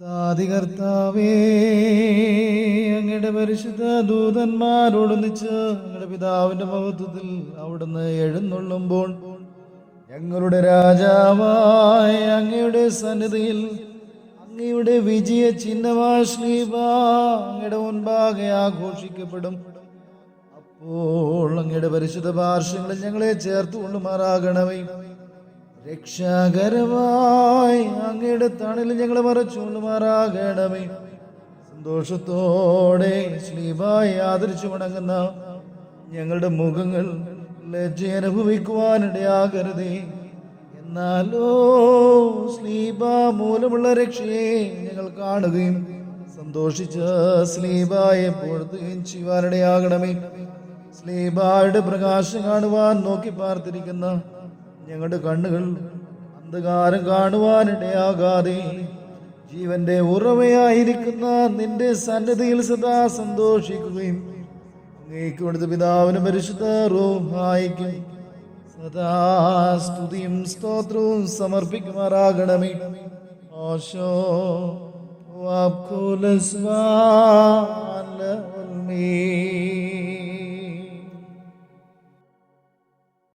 കർത്താതികർത്താവേ അങ്ങയുടെ പരിശുദ്ധ ദൂതന്മാരോടൊന്നിച്ച് അങ്ങയുടെ പിതാവിന്റെ മഹത്വത്തിൽ അവിടുന്ന് എഴുന്നള്ളുമ്പോൾ ഞങ്ങളുടെ രാജാവായ അങ്ങയുടെ സന്നിധിയിൽ അങ്ങയുടെ വിജയ ചിഹ്നമായ ശ്രീബ അങ്ങയുടെ മുൻപാകെ ആഘോഷിക്കപ്പെടും. അപ്പോൾ അങ്ങയുടെ പരിശുദ്ധ പാർശ്വങ്ങളിൽ ഞങ്ങളെ ചേർത്ത് കൊള്ളുമാറാകണമേ രക്ഷാകരമായി അങ്ങയുടെ തണലിൽ ഞങ്ങളെ മറച്ചുകൊള്ളുമാറാകണമേ സന്തോഷത്തോടെ ശ്ലീബായി ആദരിച്ചു മടങ്ങുന്ന ഞങ്ങളുടെ മുഖങ്ങൾ ലജ്ജ അനുഭവിക്കുവാനിടയാകരുതേ എന്നാലോ സ്ലീബ മൂലമുള്ള രക്ഷയെ ഞങ്ങൾ കാണുകയും സന്തോഷിച്ച് സ്ലീബായെ പൊഴുത്തുകയും ചെയ്യുവാനിടയാകണമേ. സ്ലീബായുടെ പ്രകാശം കാണുവാൻ നോക്കി പാർത്തിരിക്കുന്ന ഞങ്ങളുടെ കണ്ണുകൾ അന്ധകാരം കാണുവാനിടയാകാതെ ജീവന്റെ ഉറവയായിരിക്കുന്ന നിന്റെ സന്നിധിയിൽ സദാ സന്തോഷിക്കുകയും അങ്ങേക്ക് കൊടുത്ത പിതാവിന് പരിശുദ്ധ സദാ സ്തുതിയും സ്തോത്രവും സമർപ്പിക്കുമാറാകണമേ. ഓശോ വാപ്കുലസ്വാല ഉൽമീ